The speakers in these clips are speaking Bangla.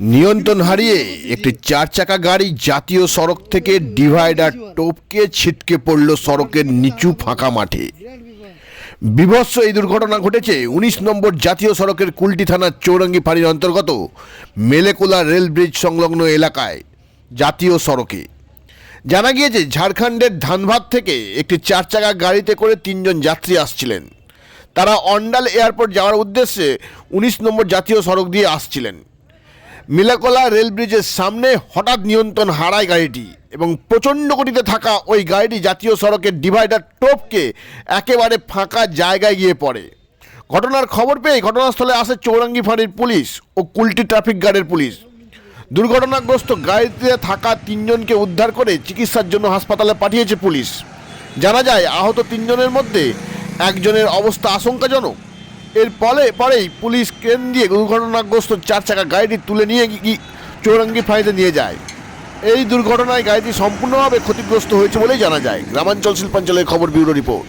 নিয়ন্ত্রণ হারিয়ে একটি চার চাকা গাড়ি জাতীয় সড়ক থেকে ডিভাইডার টপকে ছিটকে পড়ল সড়কের নিচু ফাঁকা মাঠে। বিভৎস এই দুর্ঘটনা ঘটেছে উনিশ নম্বর জাতীয় সড়কের কুলটি থানার চৌরঙ্গি ফাঁড়ির অন্তর্গত মেলেকোলা রেল ব্রিজ সংলগ্ন এলাকায় জাতীয় সড়কে। জানা গিয়েছে, ঝাড়খণ্ডের ধানবাদ থেকে একটি চার চাকা গাড়িতে করে তিনজন যাত্রী আসছিলেন। তারা অন্ডাল এয়ারপোর্ট যাওয়ার উদ্দেশ্যে উনিশ নম্বর জাতীয় সড়ক দিয়ে আসছিলেন। মিলাকোলা রেল ব্রিজের সামনে হঠাৎ নিয়ন্ত্রণ হারায় গাড়িটি এবং প্রচণ্ড গতিতে থাকা ওই গাড়িটি জাতীয় সড়কের ডিভাইডার টোপকে একেবারে ফাঁকা জায়গায় গিয়ে পড়ে। ঘটনার খবর পেয়ে ঘটনাস্থলে আসে চৌরাঙ্গি ফাঁড়ির পুলিশ ও কুলটি ট্রাফিক গার্ডের পুলিশ। দুর্ঘটনাগ্রস্ত গাড়িতে থাকা তিনজনকে উদ্ধার করে চিকিৎসার জন্য হাসপাতালে পাঠিয়েছে পুলিশ। জানা যায়, আহত তিনজনের মধ্যে একজনের অবস্থা আশঙ্কাজনক। এর ফলে পরেই পুলিশ ক্রেন দিয়ে দুর্ঘটনাগ্রস্ত চার চাকা গাড়িটি তুলে নিয়ে চৌরঙ্গি ফাঁড়িতে নিয়ে যায়। এই দুর্ঘটনায় গাড়িটি সম্পূর্ণভাবে ক্ষতিগ্রস্ত হয়েছে বলেই জানা যায়। গ্রামাঞ্চল শিল্পাঞ্চলের খবর ব্যুরো রিপোর্ট।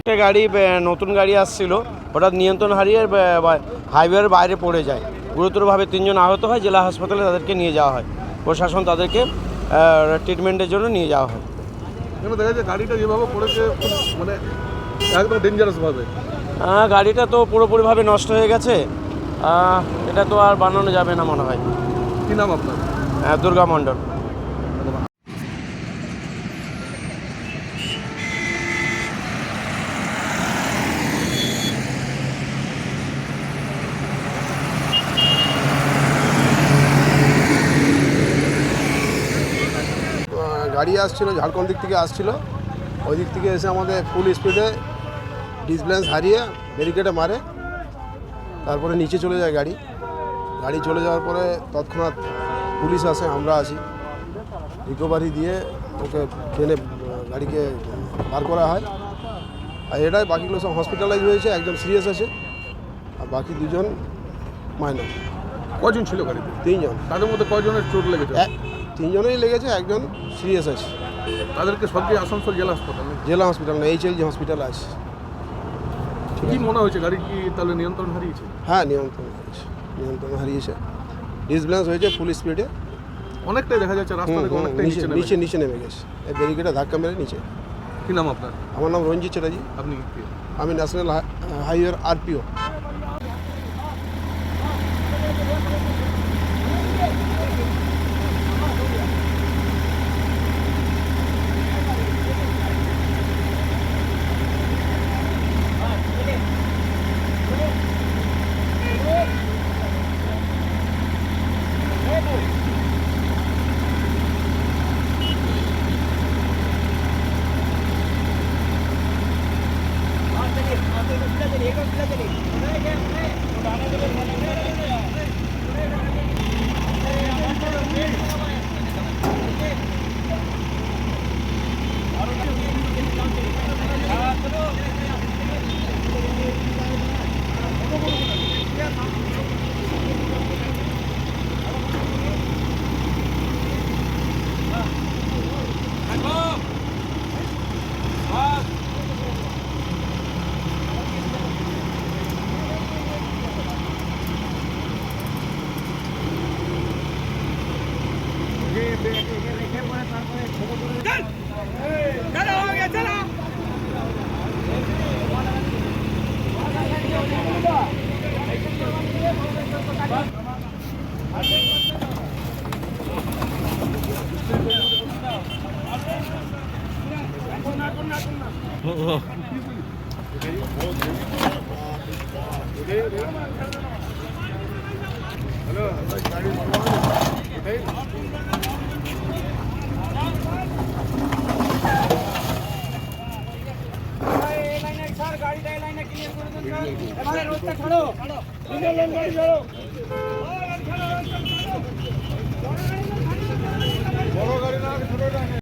একটা গাড়ি নতুন গাড়ি আসছিল। হঠাৎ নিয়ন্ত্রণ হারিয়ে হাইওয়ের বাইরে পড়ে যায়। গুরুতরভাবে তিনজন আহত হয় জেলা হাসপাতালে তাদেরকে নিয়ে যাওয়া হয়। প্রশাসন তাদেরকে ট্রিটমেন্টের জন্য নিয়ে যাওয়া হয়। দেখা যায় গাড়িটা যেভাবে পড়েছে মানে একদম গাড়িটা তো পুরোপুরিভাবে নষ্ট হয়ে গেছে। এটা তো আর বানানো যাবে না মনে হয়। কি নাম আপনার? আহ, দুর্গা মণ্ডল। গাড়ি আসছিল ঝাড়খণ্ড দিক থেকে আসছিল। ওই দিক থেকে এসে আমাদের ফুল স্পিডে ডিসব্যালেন্স হারিয়ে ব্যারিকেডে মারে। তারপরে নিচে চলে যায় গাড়ি। গাড়ি চলে যাওয়ার পরে তৎক্ষণাৎ পুলিশ আসে আমরা আসি। রিকভারি দিয়ে ওকে ট্রেনে গাড়িকে বার করা হয়। আর এটাই বাকিগুলো সব হসপিটালাইজ হয়েছে একজন সিরিয়াস আছে আর বাকি দুজন মাইনার কজন ছিল গাড়িতে? তিনজন। তাদের মধ্যে কয়জনের চোট লেগেছে? তিনজনেই লেগেছে একজন সিরিয়াস আছে। তাদেরকে সবচেয়ে আসানসোল জেলা হাসপাতালে জেলা হসপিটাল না এইচএলজি হসপিটাল আছে। কি মনে হয়েছে গাড়ি কি তাহলে নিয়ন্ত্রণ হারিয়েছে? হ্যাঁ নিয়ন্ত্রণ হারিয়েছে নিয়ন্ত্রণ হারিয়েছে। ডিসব্যালেন্স হয়েছে ফুল স্পিডে অনেকটাই দেখা যাচ্ছে রাস্তা থেকে অনেকটাই নিচে নিচে নেমে নিচে নিচে নেমে গেছে। এই ব্যারিকেডে ধাক্কা মেরে নিচে। কি নাম আপনার? আমার নাম রঞ্জিত চ্যাটার্জি। আপনি আমি ন্যাশনাল হাইওয়ে আরপিও বড় গাড়ি না ছোট গাড়ি।